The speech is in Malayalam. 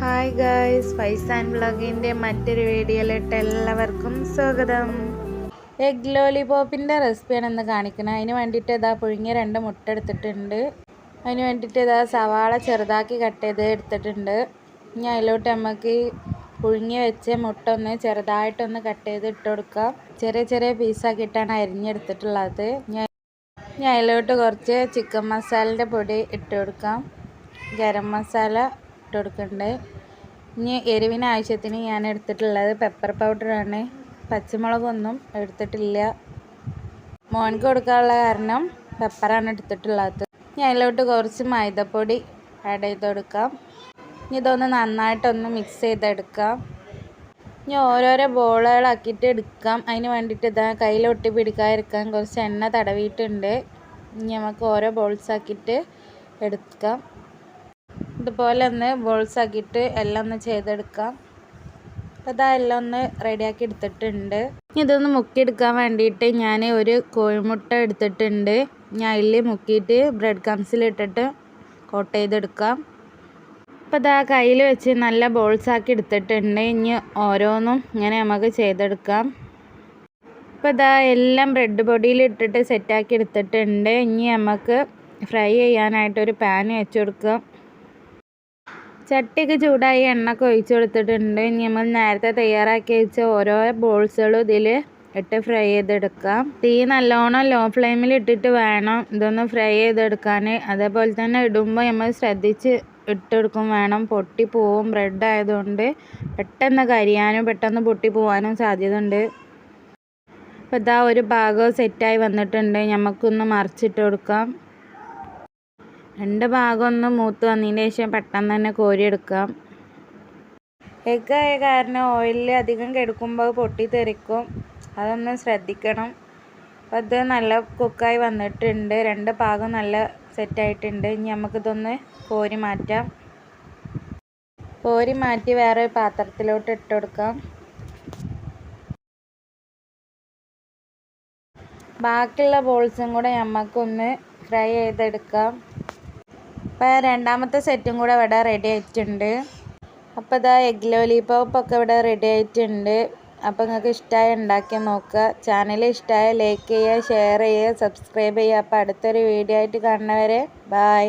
ഹായ് ഗായ്സ് ഫൈസ് ആൻഡ് വ്ളോഗിന്റെ മറ്റൊരു വീഡിയോയിലിട്ട് എല്ലാവർക്കും സ്വാഗതം. എഗ് ലോലിപോപ്പിന്റെ റെസിപ്പിയാണ് ഇന്ന് കാണിക്കുന്നത് അതിന് വേണ്ടിയിട്ട് ഇതാ പുഴുങ്ങിയ രണ്ട് മുട്ട എടുത്തിട്ടുണ്ട്. അതിന് വേണ്ടിയിട്ട് ഇതാ സവാള ചെറുതാക്കി കട്ട് ചെയ്ത് എടുത്തിട്ടുണ്ട്. ഇനി അതിലോട്ട് നമുക്ക് പുഴുങ്ങി വെച്ച മുട്ട ഒന്ന് ചെറുതായിട്ടൊന്ന് കട്ട് ചെയ്ത് ഇട്ട് കൊടുക്കാം. ചെറിയ ചെറിയ പീസാക്കിയിട്ടാണ് അരിഞ്ഞെടുത്തിട്ടുള്ളത്. ഞാൻ ഞാൻ അതിലോട്ട് കുറച്ച് ചിക്കൻ മസാലന്റെ പൊടി ഇട്ട് കൊടുക്കാം. ഗരം മസാല ഇട്ട് കൊടുക്കണ്ടേ ഇനി എരിവിന് ആവശ്യത്തിന് ഞാൻ എടുത്തിട്ടുള്ളത് പെപ്പർ പൗഡറാണ് പച്ചമുളകൊന്നും എടുത്തിട്ടില്ല. മോൻക്ക് കൊടുക്കാനുള്ള കാരണം പെപ്പറാണ് എടുത്തിട്ടുള്ളത്. ഇനി അതിലോട്ട് കുറച്ച് മൈദപ്പൊടി ആഡ് ചെയ്ത് കൊടുക്കാം ഇനി ഇതൊന്ന് നന്നായിട്ടൊന്ന് മിക്സ് ചെയ്തെടുക്കാം. ഇനി ഓരോരോ ബോളുകളാക്കിയിട്ട് എടുക്കാം. അതിന് വേണ്ടിയിട്ട് ഇതാ കയ്യിൽ ഒട്ടി പിടിക്കാതിരിക്കാൻ കുറച്ച് എണ്ണ തടവിയിട്ടുണ്ട്. ഇനി നമുക്ക് ഓരോ ബോൾസ് ആക്കിയിട്ട് എടുക്കാം. ഇതുപോലെ ഒന്ന് ബോൾസ് ആക്കിയിട്ട് എല്ലാം ഒന്ന് ചെയ്തെടുക്കാം. അപ്പോൾ ഇതാ എല്ലാം ഒന്ന് റെഡിയാക്കി എടുത്തിട്ടുണ്ട്. ഇതൊന്ന് മുക്കിയെടുക്കാൻ വേണ്ടിയിട്ട് ഞാൻ ഒരു കോഴിമുട്ട എടുത്തിട്ടുണ്ട്. ഞാൻ അതിൽ മുക്കിയിട്ട് ബ്രെഡ് കംസിലിട്ടിട്ട് കോട്ട് ചെയ്തെടുക്കാം. അപ്പോൾ ഇതാ കയ്യിൽ വെച്ച് നല്ല ബോൾസ് ആക്കി എടുത്തിട്ടുണ്ട്. ഇനി ഓരോന്നും ഇങ്ങനെ നമുക്ക് ചെയ്തെടുക്കാം. ഇപ്പോൾ ഇതാ എല്ലാം ബ്രെഡ് പൊടിയിൽ ഇട്ടിട്ട് സെറ്റാക്കി എടുത്തിട്ടുണ്ട്. ഇനി നമുക്ക് ഫ്രൈ ചെയ്യാനായിട്ട് ഒരു പാൻ വെച്ച് കൊടുക്കാം. ചട്ടിയൊക്കെ ചൂടായി എണ്ണ ഒഴിച്ചു കൊടുത്തിട്ടുണ്ട്. ഇനി നമ്മൾ നേരത്തെ തയ്യാറാക്കി വെച്ച ഓരോ ബോൾസുകളും ഇതിൽ ഇട്ട് ഫ്രൈ ചെയ്തെടുക്കാം. തീ നല്ലോണം ലോ ഫ്ലെയിമിൽ ഇട്ടിട്ട് വേണം ഇതൊന്ന് ഫ്രൈ ചെയ്തെടുക്കാൻ. അതേപോലെ തന്നെ ഇടുമ്പോൾ നമ്മൾ ശ്രദ്ധിച്ച് ഇട്ടെടുക്കും. വേണം പൊട്ടി പോവും. ബ്രെഡ് ആയതുകൊണ്ട് പെട്ടെന്ന് കരിയാനും പെട്ടെന്ന് പൊട്ടി പോവാനും സാധ്യത ഉണ്ട് അപ്പോൾ ഇതാ ഒരു ഭാഗം സെറ്റായി വന്നിട്ടുണ്ട്. നമുക്കൊന്ന് മറിച്ചിട്ട് കൊടുക്കാം. രണ്ട് ഭാഗം ഒന്ന് മൂത്ത് വന്നതിന് ശേഷം പെട്ടെന്ന് തന്നെ കോരിയെടുക്കാം എഗ് ആയ കാരണം ഓയിലിൽ അധികം കെടുക്കുമ്പോൾ പൊട്ടി തെറിക്കും. അതൊന്ന് ശ്രദ്ധിക്കണം. അപ്പോൾ ഇത് നല്ല കുക്കായി വന്നിട്ടുണ്ട്. രണ്ട് ഭാഗം നല്ല സെറ്റായിട്ടുണ്ട് ഇനി നമുക്കിതൊന്ന് കോരി മാറ്റാം. കോരി മാറ്റി വേറെ പാത്രത്തിലോട്ട് ഇട്ട് കൊടുക്കാം. ബാക്കിയുള്ള ബോൾസും കൂടെ നമുക്കൊന്ന് ഫ്രൈ ചെയ്തെടുക്കാം. അപ്പോൾ രണ്ടാമത്തെ സെറ്റും കൂടെ ഇവിടെ റെഡി ആയിട്ടുണ്ട്. അപ്പോൾ ഇതാ എഗ് ഒക്കെ ഇവിടെ റെഡി ആയിട്ടുണ്ട്. അപ്പോൾ നിങ്ങൾക്ക് ഇഷ്ടമായി ഉണ്ടാക്കി നോക്കുക ചാനൽ ഇഷ്ടമായ ലൈക്ക് ചെയ്യുക ഷെയർ ചെയ്യുക സബ്സ്ക്രൈബ് ചെയ്യുക അപ്പോൾ അടുത്തൊരു വീഡിയോ ആയിട്ട് കാണുന്നവരെ ബായ്